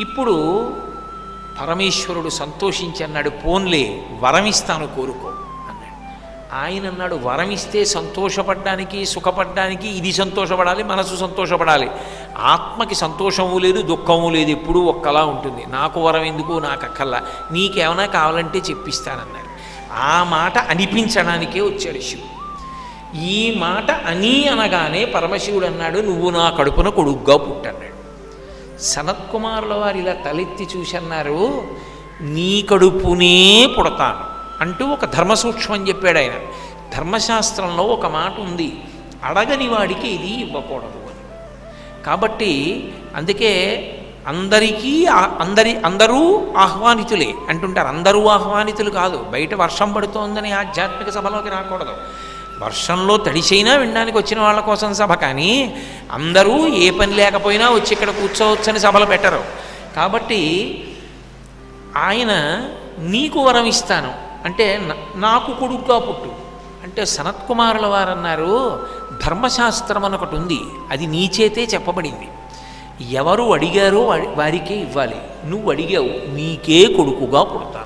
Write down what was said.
ఇప్పుడు పరమేశ్వరుడు సంతోషించి అన్నాడు పోన్లే వరమిస్తాను కోరుకో అన్నాడు. ఆయన అన్నాడు వరమిస్తే సంతోషపడ్డానికి సుఖపడ్డానికి ఇది సంతోషపడాలి మనసు సంతోషపడాలి. ఆత్మకి సంతోషము లేదు దుఃఖము లేదు ఎప్పుడూ ఒక్కలా ఉంటుంది. నాకు వరం ఎందుకు నాకు అక్కల్లా నీకేమైనా కావాలంటే చెప్పిస్తానన్నాడు. ఆ మాట అనిపించడానికే వచ్చాడు శివుడు. ఈ మాట అని అనగానే పరమశివుడు అన్నాడు నువ్వు నా కడుపున కొడుగ్గా పుట్టన్నాడు. సనత్కుమారుల వారు ఇలా తలెత్తి చూసన్నారు నీ కడుపునే పుడతాను అంటూ ఒక ధర్మసూక్ష్మం చెప్పాడు ఆయన. ధర్మశాస్త్రంలో ఒక మాట ఉంది అడగని వాడికి ఇది ఇవ్వకూడదు అని. కాబట్టి అందుకే అందరికీ అందరి అందరూ ఆహ్వానితులే అంటుంటారు. అందరూ ఆహ్వానితులు కాదు బయట వర్షం పడుతోందని ఆధ్యాత్మిక సభలోకి రాకూడదు. వర్షంలో తడిచైనా వినడానికి వచ్చిన వాళ్ళ కోసం సభ కానీ అందరూ ఏ పని లేకపోయినా వచ్చి ఇక్కడ కూర్చోవచ్చని సభలు పెట్టరు. కాబట్టి ఆయన నీకు వరం ఇస్తాను. అంటే నాకు కొడుకుగా పుట్టు. అంటే సనత్కుమారుల వారు అన్నారు ధర్మశాస్త్రం అని ఒకటి ఉంది అది నీ చేతే చెప్పబడింది. ఎవరు అడిగారో వారికే ఇవ్వాలి. నువ్వు అడిగావు నీకే కొడుకుగా పుడతాను